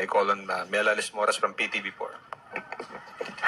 I call on uh, Melales Moras from PTV4.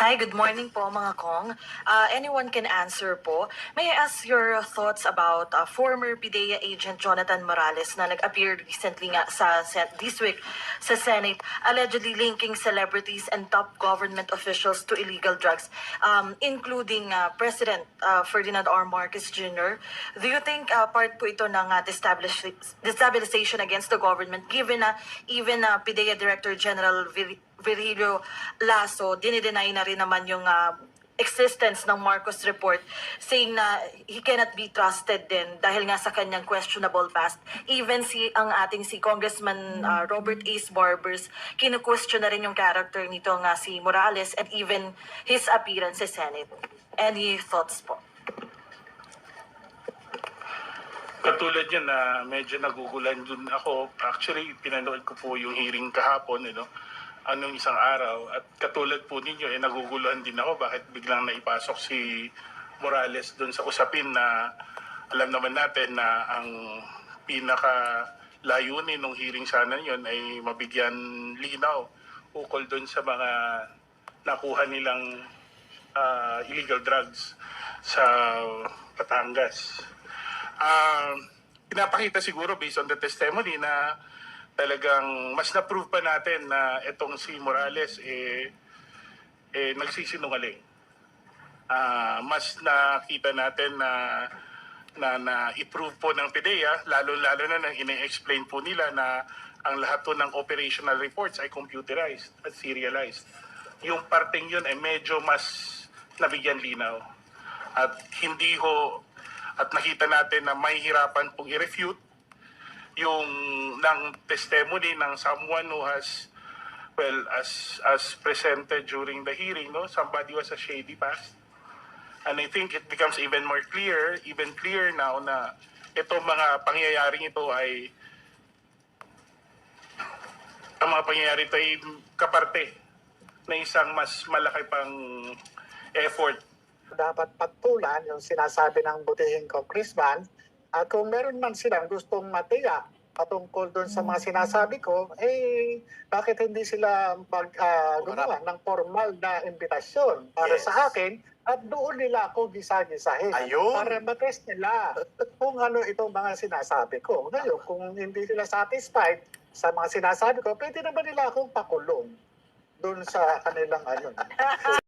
Hi, good morning po mga kong. Uh, anyone can answer po. May I ask your thoughts about uh, former PIDEA agent Jonathan Morales na nag-appear recently nga sa this week sa Senate allegedly linking celebrities and top government officials to illegal drugs um, including uh, President uh, Ferdinand R. Marcos Jr. Do you think uh, part po ito ng uh, destabilization against the government given na even uh, PIDEA Director General Vir- Virilio Lasso, dinidenay na rin naman yung ah, existence ng Marcos report saying na he cannot be trusted din dahil nga sa kanyang questionable past. Even si ang ating si Congressman ah, Robert Ace Barbers, kinu-question na rin yung character nito nga si Morales and even his appearance sa Senate. Any thoughts po? Katulad yan na medyo nagugulan dun ako. Actually, pinanood ko po yung hearing kahapon, you know, anong isang araw. At katulad po ninyo, eh, naguguluhan din ako bakit biglang naipasok si Morales dun sa usapin na alam naman natin na ang pinaka layunin ng hearing sana yun ay mabigyan linaw ukol dun sa mga nakuha nilang ah, illegal drugs sa Batangas um, pinapakita siguro based on the testimony na talagang mas na-prove pa natin na itong si Morales eh, eh nagsisinungaling. Ah, mas nakita natin na na na i-prove po ng PDEA, lalo-lalo na nang ine-explain po nila na ang lahat po ng operational reports ay computerized at serialized. Yung parteng yun ay medyo mas nabigyan linaw. At hindi ho at nakita natin na may hirapan pong i-refute yung ng testimony ng someone who has well as as presented during the hearing no? Somebody was a shady past. And I think it becomes even more clear even clear now na itong mga pangyayaring ito ay ang mga pangyayari ito ay kaparte na isang mas malaki pang effort. Dapat pagtulan yung sinasabi ng butihing congressman at kung meron man silang gustong matiyak patungkol doon sa mga sinasabi ko, eh, bakit hindi sila mag, ah, gumawa ng formal na imbitasyon para Yes. sa akin at doon nila ako gisa-gisahin Ayun. para matest nila kung ano itong mga sinasabi ko. Ngayon, kung hindi sila satisfied sa mga sinasabi ko, pwede naman nila akong pakulong doon sa kanilang ano.